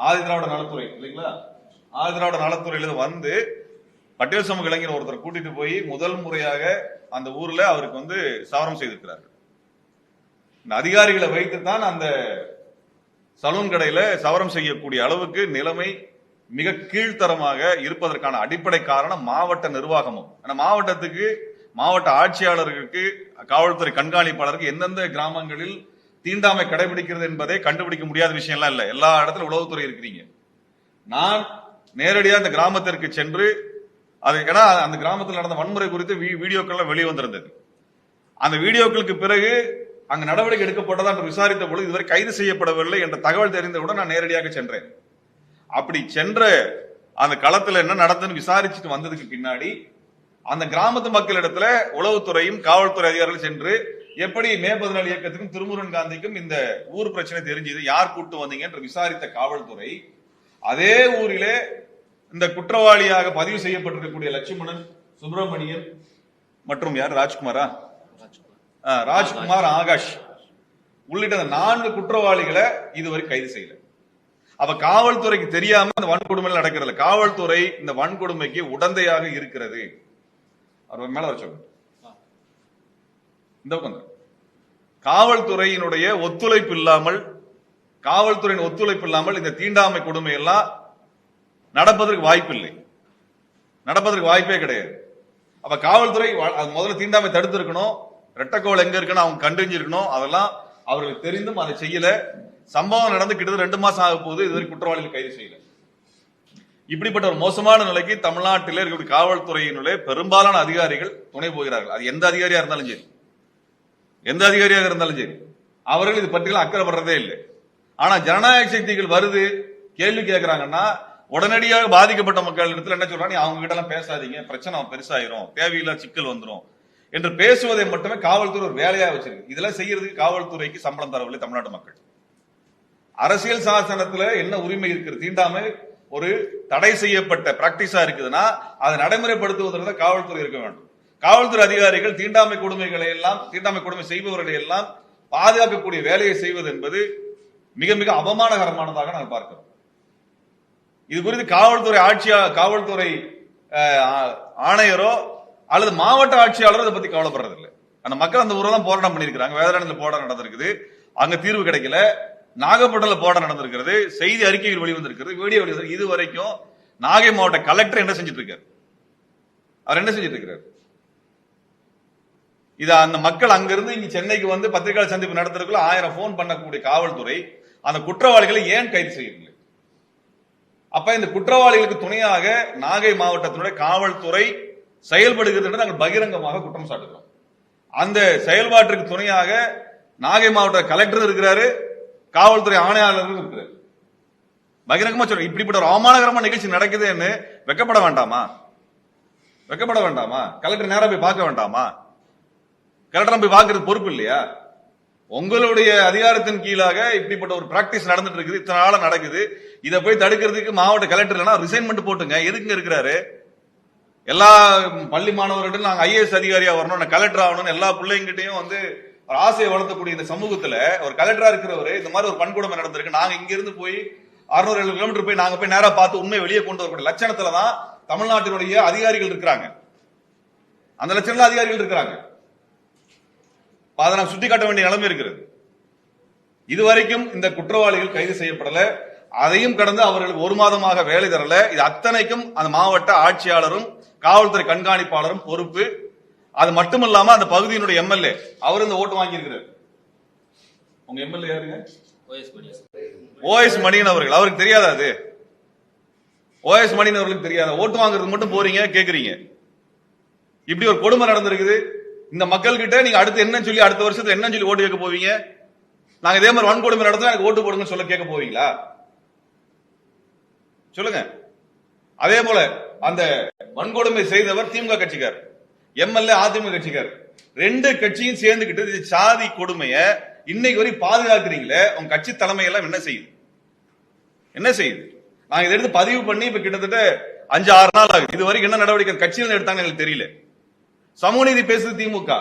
ஆதி திராவிட நலத்துறை இல்லைங்களா? ஆதி திராவிட நலத்துறையில வந்து பட்டேல் சமூக இளைஞர் ஒருத்தர் கூட்டிட்டு போய் முதல் முறையாக அந்த ஊர்ல அவருக்கு வந்து சவரம் செய்திருக்கிறார் இந்த அதிகாரிகளை வைத்து தான் அந்த சலூன் கடையில சவரம் செய்யக்கூடிய அளவுக்கு நிலைமை மிக கீழ்த்தரமாக இருப்பதற்கான அடிப்படை காரணம் மாவட்ட நிர்வாகமும். ஆனா மாவட்டத்துக்கு மாவட்ட ஆட்சியாளர்களுக்கு காவல்துறை கண்காணிப்பாளருக்கு எந்தெந்த கிராமங்களில் தீண்டாமை கடைபிடிக்கிறது என்பதை கண்டுபிடிக்க முடியாத விஷயம்லாம் இல்லை. எல்லா இடத்துல உளவுத்துறை இருக்கிறீங்க. நான் நேரடியாக அந்த கிராமத்திற்கு சென்று அது ஏன்னா அந்த கிராமத்தில் நடந்த வன்முறை குறித்து வீடியோக்கள்லாம் வெளியே வந்திருந்தது அந்த வீடியோக்களுக்கு பிறகு அங்கு நடவடிக்கை எடுக்கப்பட்டதா என்று விசாரித்த பொழுது இதுவரை கைது செய்யப்படவில்லை என்ற தகவல் தெரிந்தவுடன் நான் நேரடியாக சென்றேன். அப்படி சென்ற அந்த களத்தில் என்ன நடந்ததுன்னு விசாரிச்சுட்டு வந்ததுக்கு பின்னாடி அந்த கிராமத்து மக்களிடத்துல உளவுத்துறையும் காவல்துறை அதிகாரிகள் சென்று எப்படி மே பதினாலு இயக்கத்துக்கும் திருமுருகன் காந்திக்கும் இந்த ஊர் பிரச்சனை தெரிஞ்சது யார் கூட்டு வந்தீங்க என்று விசாரித்த காவல்துறை அதே ஊரிலே இந்த குற்றவாளியாக பதிவு செய்யப்பட்டிருக்கக்கூடிய லட்சுமணன் சுப்பிரமணியன் மற்றும் யார் ராஜ்குமாரா? ராஜ்குமார் ஆகாஷ். உள்ளிட்ட அந்த நான்கு குற்றவாளிகளை இதுவரை கைது செய்யல. அப்ப காவல்துறைக்கு தெரியாம இந்த வன்கொடுமை நடக்கிறது காவல்துறை இந்த வன்கொடுமைக்கு உடந்தையாக இருக்கிறது. அவர் மேல வர சொல்லுங்க. இந்த உட்காந்து. காவல்துறையினுடைய ஒத்துழைப்பு இல்லாமல் காவல்துறையின் ஒத்துழைப்பு இல்லாமல் இந்த தீண்டாமை கொடுமை எல்லாம் நடப்பதற்கு வாய்ப்பில்லை. நடப்பதற்கு வாய்ப்பே கிடையாது. அப்ப காவல்துறை அது முதல்ல தீண்டாமை தடுத்திருக்கணும். ரெட்டக்கோள் எங்க இருக்குன்னு அவங்க கண்டறிஞ்சிருக்கணும். அதெல்லாம் அவர்களுக்கு தெரிந்தும் அதை செய்யல. சம்பவம் நடந்து கிட்டத்தட்ட ரெண்டு மாசம் ஆக போகுது. இதுவரை குற்றவாளிகள் கைது செய்யல. இப்படிப்பட்ட ஒரு மோசமான நிலைக்கு தமிழ்நாட்டில் இருக்கக்கூடிய காவல்துறையினுடைய பெரும்பாலான அதிகாரிகள் துணை போகிறார்கள். அது எந்த அதிகாரியா இருந்தாலும் சரி. எந்த அதிகாரியாக இருந்தாலும் சரி அவர்கள் இது பற்றிலாம் அக்கறைப்படுறதே இல்லை. ஆனா ஜனநாயக சக்திகள் வருது கேள்வி கேட்கிறாங்கன்னா உடனடியாக பாதிக்கப்பட்ட மக்கள் இடத்துல என்ன சொல்றாங்க? அவங்க கிட்ட எல்லாம் பேசாதீங்க பிரச்சனை பெருசாயிரும் தேவையில்லா சிக்கல் வந்துடும் என்று பேசுவதை மட்டுமே காவல்துறை ஒரு வேலையா வச்சிருக்கு. இதெல்லாம் செய்யறதுக்கு காவல்துறைக்கு சம்பளம் தரவில்லை தமிழ்நாட்டு மக்கள். அரசியல் சாசனத்துல என்ன உரிமை இருக்குது? தீண்டாமை ஒரு தடை செய்யப்பட்ட பிராக்டிஸா இருக்குதுன்னா அதை நடைமுறைப்படுத்துவதற்கு தான் காவல்துறை இருக்க வேண்டும். காவல்துறை அதிகாரிகள் தீண்டாமை கொடுமைகளை எல்லாம் தீண்டாமை கொடுமை செய்பவர்களை எல்லாம் பாதுகாக்கக்கூடிய வேலையை செய்வது என்பது மிக மிக அவமானகரமானதாக நாங்கள் பார்க்கிறோம். இது குறித்து காவல்துறை ஆட்சியா காவல்துறை ஆணையரோ அல்லது மாவட்ட ஆட்சியாளரோ இதை பத்தி கவலைப்படுறதில்லை. அந்த மக்கள் அந்த ஊரெல்லாம் போராட்டம் பண்ணியிருக்கிறாங்க. வேதாரண்யத்தில் போராட்டம் நடந்திருக்குது. அங்க தீர்வு கிடைக்கல. நாகப்பட்டினத்தில் போராட்டம் நடந்திருக்கிறது. செய்தி அறிக்கைகள் வெளிவந்திருக்கிறது. வீடியோ வெளிவந்து இது வரைக்கும் நாகை மாவட்ட கலெக்டர் என்ன செஞ்சுட்டு இருக்காரு? அவர் என்ன செஞ்சுட்டு இருக்கிறார் இதை அந்த மக்கள் அங்கிருந்து இங்க சென்னைக்கு வந்து பத்திரிகையாளர் சந்திப்பு நடத்துறதுக்குள்ள ஆயிரம் போன் பண்ணக்கூடிய காவல்துறை அந்த குற்றவாளிகளை ஏன் கைது செய்யவில்லை? அப்ப இந்த குற்றவாளிகளுக்கு துணையாக நாகை மாவட்டத்தினுடைய காவல்துறை செயல்படுகிறது என்று நாங்கள் பகிரங்கமாக குற்றம் சாட்டுகிறோம். அந்த செயல்பாட்டிற்கு துணையாக நாகை மாவட்ட கலெக்டர் இருக்கிறாரு காவல்துறை ஆணையாளர் இருக்கிறார். பகிரங்கமா சொல்றேன் இப்படிப்பட்ட ஒரு அவமானகரமான நிகழ்ச்சி நடக்குதுன்னு வெக்கப்பட வேண்டாமா? வெக்கப்பட வேண்டாமா? கலெக்டர் நேரம் போய் பார்க்க வேண்டாமா? கலெக்டர் போய் வாங்குறது பொறுப்பு இல்லையா? உங்களுடைய அதிகாரத்தின் கீழாக இப்படிப்பட்ட ஒரு பிராக்டிஸ் நடந்துட்டு இருக்குது. இத்தனை நாளா நடக்குது. இதை போய் தடுக்கிறதுக்கு மாவட்ட கலெக்டர் இல்லைன்னா ரிசைன்மெண்ட் போட்டுங்க. எதுக்குங்க இருக்கிறாரு? எல்லா பள்ளி மாணவர்கிட்ட நாங்க ஐஏஎஸ் அதிகாரியா வரணும். நான் கலெக்டர் ஆகணும்னு எல்லா பிள்ளைங்கிட்டையும் வந்து ஒரு ஆசையை வளர்த்தக்கூடிய இந்த சமூகத்துல ஒரு கலெக்டரா இருக்கிறவர் இந்த மாதிரி ஒரு பண்கொடுமை நடந்திருக்கு. நாங்க இங்க இருந்து போய் அறுநூறு எழுபது கிலோமீட்டர் போய் நாங்க போய் நேரா பார்த்து உண்மையை வெளியே கொண்டு வரக்கூடிய லட்சணத்துல தான் தமிழ்நாட்டினுடைய அதிகாரிகள் இருக்கிறாங்க. அந்த லட்சணத்துல அதிகாரிகள் இருக்கிறாங்க. அதை நான் சுட்டி காட்ட வேண்டிய நிலைமை இருக்கிறது. இதுவரைக்கும் இந்த குற்றவாளிகள் கைது செய்யப்படல. அதையும் கடந்து அவர்களுக்கு ஒரு மாதமாக வேலை தரல. இது அத்தனைக்கும் அந்த மாவட்ட ஆட்சியாளரும் காவல்துறை கண்காணிப்பாளரும் பொறுப்பு. அது மட்டுமல்லாம அந்த பகுதியினுடைய எம்எல்ஏ அவர் இந்த ஓட்டு வாங்கியிருக்கிறார். உங்க எம்எல்ஏ யாருங்க? ஓஎஸ் மணியன் அவர்கள். அவருக்கு தெரியாதா அது? ஓஎஸ் மணியன் அவர்களுக்கு தெரியாதா? ஓட்டு வாங்குறது மட்டும் போறீங்க கேக்குறீங்க. இப்படி ஒரு கொடுமை நடந்திருக்குது. இந்த மக்கள் கிட்ட நீங்க அடுத்து என்ன சொல்லி அடுத்த வருஷத்துல என்ன சொல்லி ஓட்டு கேட்க போவீங்க? நாங்க இதே மாதிரி வன்கொடுமை நடந்தா எனக்கு ஓட்டு போடுங்கன்னு சொல்ல கேட்க போவீங்களா? சொல்லுங்க. அதே போல அந்த வன்கொடுமை செய்தவர் திமுக கட்சிக்கார் எம்எல்ஏ அதிமுக கட்சிக்கார். ரெண்டு கட்சியும் சேர்ந்துகிட்டு இது சாதி கொடுமைய இன்னைக்கு வரை பாதுகாக்கிறீங்களே உங்க கட்சி தலைமையெல்லாம் என்ன செய்யுது? என்ன செய்யுது? நாங்க இதை எடுத்து பதிவு பண்ணி இப்ப கிட்டத்தட்ட அஞ்சு ஆறு நாள் ஆகுது. இது வரைக்கும் என்ன நடவடிக்கை கட்சியில் எடுத்தாங்க எனக்கு தெரியல. சமூக நீதி பேசுது திமுக.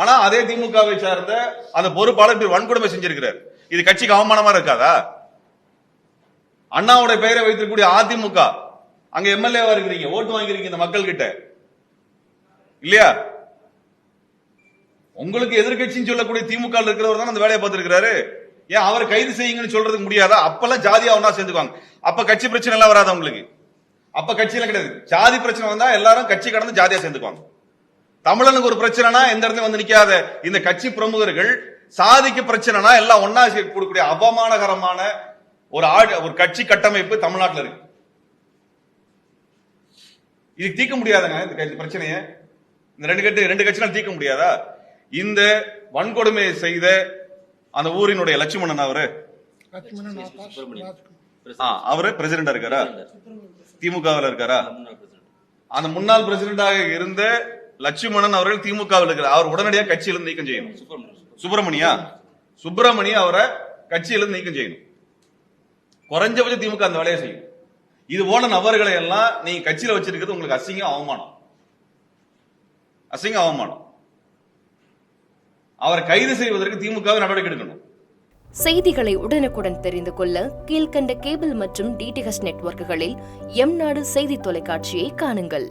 ஆனா அதே திமுகவை சார்ந்த அந்த பொறுப்பாளர் இப்படி வன்கொடுமை செஞ்சிருக்கிறார். இது கட்சிக்கு அவமானமா இருக்காதா? அண்ணாவுடைய பெயரை வைத்திருக்கக்கூடிய அதிமுக. அங்க எம்எல்ஏவா இருக்கிறீங்க ஓட்டு வாங்கிருக்கீங்க இந்த மக்கள் கிட்ட இல்லையா? உங்களுக்கு எதிர்கட்சின்னு சொல்லக்கூடிய திமுக இருக்கிறவர் தான் அந்த வேலையை பார்த்திருக்கிறாரு. ஏன் அவரை கைது செய்யுங்கன்னு சொல்றதுக்கு முடியாதா? அப்பெல்லாம் ஜாதியா ஒன்னா சேர்ந்துக்குவாங்க. அப்ப கட்சி பிரச்சனை எல்லாம் வராது உங்களுக்கு? அப்ப கட்சியில கிடையாது. ஜாதி பிரச்சனை வந்தா எல்லாரும் கட்சி கடந்து ஜாதியா சேர்ந்துக்குவாங்க. தமிழனுக்கு ஒரு பிரச்சனைனா எந்த இடத்துல வந்து நிக்காத. இந்த கட்சி பிரமுகர்கள் சாதிக்கு பிரச்சனைனா எல்லாம் ஒன்னா கொடுக்கக்கூடிய அவமானகரமான ஒரு ஆடு ஒரு கட்சி கட்டமைப்பு தமிழ்நாட்டுல இருக்கு. இது தீர்க்க முடியாதுங்க இந்த கட்சி பிரச்சனையை. இந்த ரெண்டு கட்சி ரெண்டு கட்சிகள் தீர்க்க முடியாதா? இந்த வன்கொடுமையை செய்த அந்த ஊரினுடைய லட்சுமணன் அவரு. அவரு பிரசிடண்டா இருக்காரா? திமுகவில் இருக்காரா? அந்த முன்னாள் பிரசிடண்டாக இருந்த லட்சுமணன் அவர்கள் திமுகவில் இருக்கிறார். அவர் உடனடியாக கட்சியிலிருந்து நீக்கம் செய்யணும். சுப்பிரமணியா? சுப்பிரமணிய அவரை கட்சியிலிருந்து நீக்கம் செய்யணும். குறைஞ்சபட்சம் திமுக அந்த வேலையை செய்யும். இது போல நபர்களை எல்லாம் நீங்க கட்சியில வச்சிருக்கிறது உங்களுக்கு அசிங்கம் அவமானம். அசிங்கம் அவமானம். அவரை கைது செய்வதற்கு திமுக நடவடிக்கை எடுக்கணும். செய்திகளை உடனுக்குடன் தெரிந்து கொள்ள கீழ்க்கண்ட கேபிள் மற்றும் டிடிஹெச் நெட்வொர்க்குகளில் எம் நாடு செய்தி தொலைக்காட்சியை காணுங்கள்.